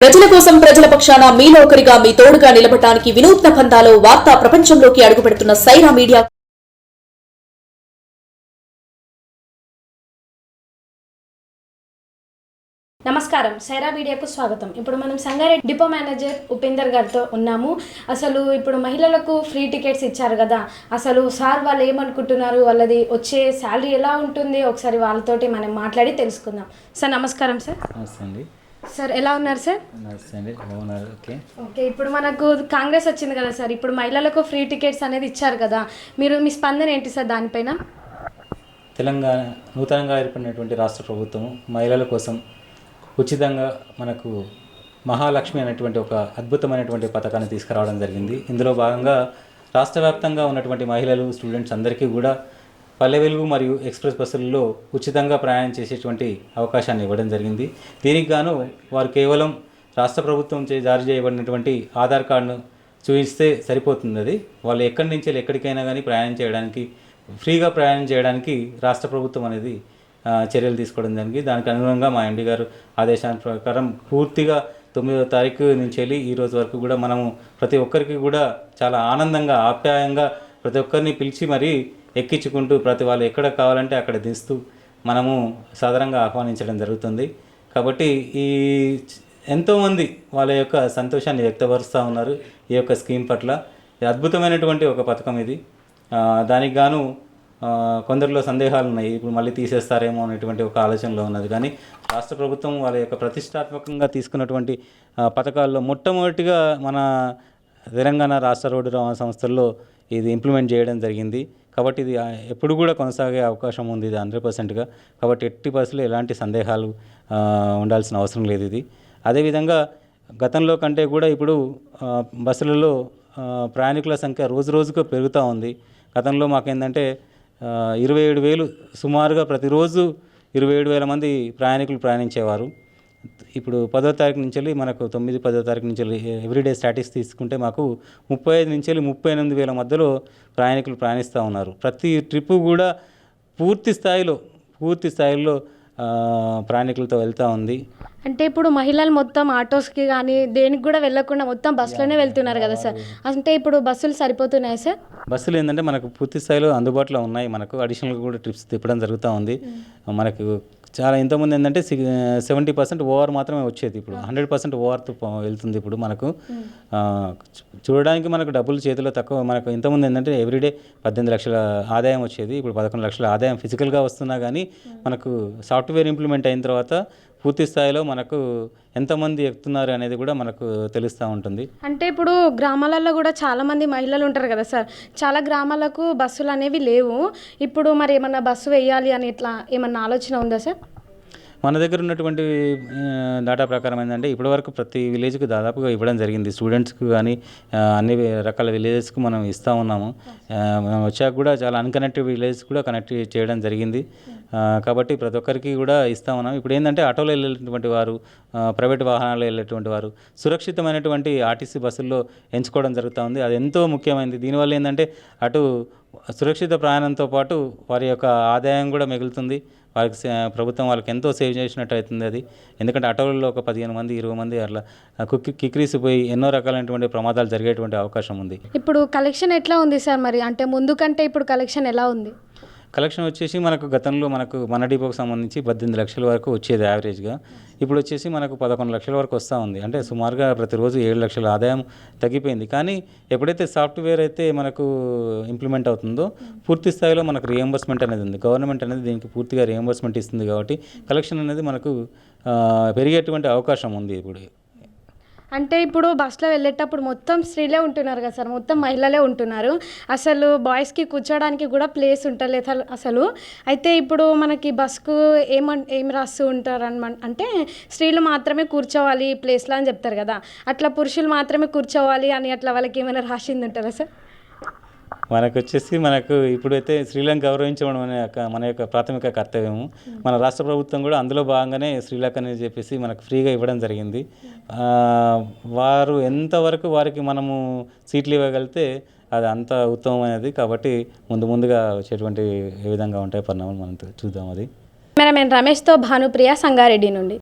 ప్రజల కోసం ప్రజల పక్షాన మీలో ఒకరిగా మీ తోడుగా నిలబడటానికి వినూత్న పంథాలో వార్తా ప్రపంచంలోకి అడుగుపెడుతున్న సైరా మీడియా నమస్కారం. సైరా మీడియాకు స్వాగతం. ఇప్పుడు మనం సంగారెడ్డి డిపో మేనేజర్ ఉపేందర్ గారితో ఉన్నాము. అసలు ఇప్పుడు మహిళలకు ఫ్రీ టికెట్స్ ఇచ్చారు కదా. అసలు సార్ వాళ్ళు ఏమనుకుంటున్నారు? వాళ్ళది వచ్చే శాలరీ ఎలా ఉంటుంది? ఒకసారి వాళ్ళతోటి మనం మాట్లాడి తెలుసుకుందాం. సార్ నమస్కారం సార్. నమస్తే అండి. సార్ ఎలా ఉన్నారు సార్? నమస్తే అండి బాగున్నారు ఓకే. ఓకే ఇప్పుడు మనకు కాంగ్రెస్ వచ్చింది కదా సార్ ఇప్పుడు మహిళలకు ఫ్రీ టికెట్స్ అనేది ఇచ్చారు కదా మీరు మీ స్పందన ఏంటి సార్ దానిపైన? తెలంగాణ నూతనంగా ఏర్పడినటువంటి రాష్ట్ర ప్రభుత్వం మహిళల కోసం ఉచితంగా మనకు మహాలక్ష్మి అనేటువంటి ఒక అద్భుతమైనటువంటి పథకాన్ని తీసుకురావడం జరిగింది. ఇందులో భాగంగా రాష్ట్ర వ్యాప్తంగా ఉన్నటువంటి మహిళలు స్టూడెంట్స్ అందరికీ కూడా పల్లె వెలుగు మరియు ఎక్స్ప్రెస్ బస్సులలో ఉచితంగా ప్రయాణం చేసేటువంటి అవకాశాన్ని ఇవ్వడం జరిగింది. దీనికి గాను వారు కేవలం రాష్ట్ర ప్రభుత్వం చే జారీ చేయబడినటువంటి ఆధార్ కార్డును చూపిస్తే సరిపోతుంది అది. వాళ్ళు ఎక్కడి నుంచి ఎక్కడికైనా కానీ ప్రయాణం చేయడానికి ఫ్రీగా ప్రయాణం చేయడానికి రాష్ట్ర ప్రభుత్వం అనేది చర్యలు తీసుకోవడం జరిగింది. దానికి అనుగుణంగా మా ఎండి గారు ఆదేశాల ప్రకారం పూర్తిగా తొమ్మిదవ తారీఖు నుంచి వెళ్ళి ఈ రోజు వరకు కూడా మనము ప్రతి ఒక్కరికి కూడా చాలా ఆనందంగా ఆప్యాయంగా ప్రతి ఒక్కరిని పిలిచి మరీ ఎక్కించుకుంటూ ప్రతి వాళ్ళు ఎక్కడ కావాలంటే అక్కడ దిస్తూ మనము సాధారణంగా ఆహ్వానించడం జరుగుతుంది. కాబట్టి ఈ ఎంతోమంది వాళ్ళ యొక్క సంతోషాన్ని వ్యక్తపరుస్తూ ఉన్నారు ఈ యొక్క స్కీమ్ పట్ల. అద్భుతమైనటువంటి ఒక పథకం ఇది. దానికి గాను కొందరిలో సందేహాలు ఉన్నాయి. ఇప్పుడు మళ్ళీ తీసేస్తారేమో అనేటువంటి ఒక ఆలోచనలో ఉన్నది. కానీ రాష్ట్ర ప్రభుత్వం వాళ్ళ యొక్క ప్రతిష్టాత్మకంగా తీసుకున్నటువంటి పథకాల్లో మొట్టమొదటిగా మన తెలంగాణ రాష్ట్ర రోడ్డు రవాణా సంస్థల్లో ఇది ఇంప్లిమెంట్ చేయడం జరిగింది. కాబట్టి ఇది ఎప్పుడు కూడా కొనసాగే అవకాశం ఉంది ఇది హండ్రెడ్ పర్సెంట్గా. కాబట్టి ఎట్టి పరిస్థితుల్లో ఎలాంటి సందేహాలు ఉండాల్సిన అవసరం లేదు ఇది. అదేవిధంగా గతంలో కంటే కూడా ఇప్పుడు బస్సులలో ప్రయాణికుల సంఖ్య రోజు రోజుకు పెరుగుతూ ఉంది. గతంలో మాకేంటంటే ఇరవై ఏడు వేలు సుమారుగా ప్రతిరోజు ఇరవై ఏడు వేల మంది ప్రయాణికులు ప్రయాణించేవారు. ఇప్పుడు పదో తారీఖు నుంచి వెళ్ళి మనకు తొమ్మిది పదో తారీఖు నుంచి వెళ్ళి ఎవ్రీడే స్టాటిక్స్ తీసుకుంటే మాకు ముప్పై ఐదు నుంచి వెళ్ళి ముప్పై ఎనిమిది వేల మధ్యలో ప్రయాణికులు ప్రయాణిస్తూ ఉన్నారు. ప్రతి ట్రిప్పు కూడా పూర్తి స్థాయిలో పూర్తి స్థాయిలో ప్రయాణికులతో వెళ్తూ ఉంది. అంటే ఇప్పుడు మహిళలు మొత్తం ఆటోస్కి కానీ దేనికి కూడా వెళ్ళకుండా మొత్తం బస్సులోనే వెళ్తున్నారు కదా సార్. అంటే ఇప్పుడు బస్సులు సరిపోతున్నాయా సార్? బస్సులు ఏంటంటే మనకు పూర్తి స్థాయిలో అందుబాటులో ఉన్నాయి. మనకు అడిషనల్గా కూడా ట్రిప్స్ తిప్పడం జరుగుతూ ఉంది. మనకు చాలా ఇంతకుముందు ఏంటంటే సెవెంటీ పర్సెంట్ ఓవర్ మాత్రమే వచ్చేది ఇప్పుడు. హండ్రెడ్ పర్సెంట్ ఓవర్తో వెళ్తుంది ఇప్పుడు మనకు. చూ- చూడడానికి మనకు డబ్బులు చేతిలో తక్కువ. మనకు ఇంతకుముందు ఏంటంటే ఎవ్రీడే పద్దెనిమిది లక్షల ఆదాయం వచ్చేది. ఇప్పుడు పదకొండు లక్షల ఆదాయం ఫిజికల్గా వస్తున్నా కానీ మనకు సాఫ్ట్వేర్ ఇంప్లిమెంట్ అయిన తర్వాత పూర్తి స్థాయిలో మనకు ఎంతమంది ఎక్కుతున్నారు అనేది కూడా మనకు తెలుస్తూ ఉంటుంది. అంటే ఇప్పుడు గ్రామాలలో కూడా చాలామంది మహిళలు ఉంటారు కదా సార్. చాలా గ్రామాలకు బస్సులు అనేవి లేవు. ఇప్పుడు మరి ఏమన్నా బస్సు వేయాలి అని ఇట్లా ఏమన్నా ఆలోచన ఉందా సార్? మన దగ్గర ఉన్నటువంటి డేటా ప్రకారం ఏంటంటే ఇప్పటివరకు ప్రతి విలేజ్కి దాదాపుగా ఇవ్వడం జరిగింది. స్టూడెంట్స్కి కానీ అన్ని రకాల విలేజెస్కి మనం ఇస్తూ ఉన్నాము. వచ్చాక కూడా చాలా అన్కనెక్టివ్ విలేజ్ కూడా కనెక్ట్ చేయడం జరిగింది. కాబట్టి ప్రతి ఒక్కరికి కూడా ఇస్తా ఉన్నాం ఇప్పుడు ఏంటంటే ఆటోలో వెళ్ళేటువంటి వారు ప్రైవేట్ వాహనాలు వెళ్ళేటువంటి వారు సురక్షితమైనటువంటి ఆర్టీసీ బస్సుల్లో ఎంచుకోవడం జరుగుతూ ఉంది. అది ఎంతో ముఖ్యమైనది దీనివల్ల ఏంటంటే అటు సురక్షిత ప్రయాణంతో పాటు వారి యొక్క ఆదాయం కూడా మిగులుతుంది. వారికి సే- ప్రభుత్వం వాళ్ళకి ఎంతో సేవ్ చేసినట్టు అవుతుంది అది. ఎందుకంటే ఆటోలలో ఒక పదిహేను మంది ఇరవై మంది అట్లా కుక్కి కిక్రీసిపోయి ఎన్నో రకాలైనటువంటి ప్రమాదాలు జరిగేటువంటి అవకాశం ఉంది. ఇప్పుడు కలెక్షన్ ఎట్లా ఉంది సార్ మరి? అంటే ముందు కంటే ఇప్పుడు కలెక్షన్ ఎలా ఉంది? కలెక్షన్ వచ్చేసి మనకు గతంలో మనకు మన డిపోకి సంబంధించి పద్దెనిమిది లక్షల వరకు వచ్చేది యావరేజ్గా. ఇప్పుడు వచ్చేసి మనకు పదకొండు లక్షల వరకు వస్తూ ఉంది. అంటే సుమారుగా ప్రతిరోజు ఏడు లక్షల ఆదాయం తగ్గిపోయింది. కానీ ఎప్పుడైతే సాఫ్ట్వేర్ అయితే మనకు ఇంప్లిమెంట్ అవుతుందో పూర్తి స్థాయిలో మనకు రియంబర్స్మెంట్ అనేది ఉంది. గవర్నమెంట్ అనేది దీనికి పూర్తిగా రియంబర్స్మెంట్ ఇస్తుంది కాబట్టి కలెక్షన్ అనేది మనకు పెరిగేటువంటి అవకాశం ఉంది ఇప్పుడు. అంటే ఇప్పుడు బస్సులో వెళ్ళేటప్పుడు మొత్తం స్త్రీలే ఉంటున్నారు కదా సార్ మొత్తం మహిళలే ఉంటున్నారు. అసలు బాయ్స్కి కూర్చోడానికి కూడా ప్లేస్ ఉంటలేదు అసలు- అసలు. అయితే ఇప్పుడు మనకి బస్కు ఏమన్ ఏం రాస్తూ ఉంటారు అనమా అంటే స్త్రీలు మాత్రమే కూర్చోవాలి ప్లేస్లో అని చెప్తారు కదా. అట్లా పురుషులు మాత్రమే కూర్చోవాలి అని అట్లా వాళ్ళకి ఏమైనా రాసింది ఉంటుందా సార్? మనకు వచ్చేసి మనకు ఇప్పుడైతే శ్రీలంక గౌరవించడం అనే మన యొక్క ప్రాథమిక కర్తవ్యము. మన రాష్ట్ర ప్రభుత్వం కూడా అందులో భాగంగానే శ్రీలంక అని చెప్పేసి మనకు ఫ్రీగా ఇవ్వడం జరిగింది. వారు ఎంతవరకు వారికి మనము సీట్లు ఇవ్వగలిగితే అది అంత ఉత్తమమైనది. కాబట్టి ముందు ముందుగా వచ్చేటువంటి ఏ విధంగా ఉంటాయి పరిణామాలు మనం చూద్దాం అది. మేడం నేను రమేష్తో భానుప్రియ సంగారెడ్డి నుండి.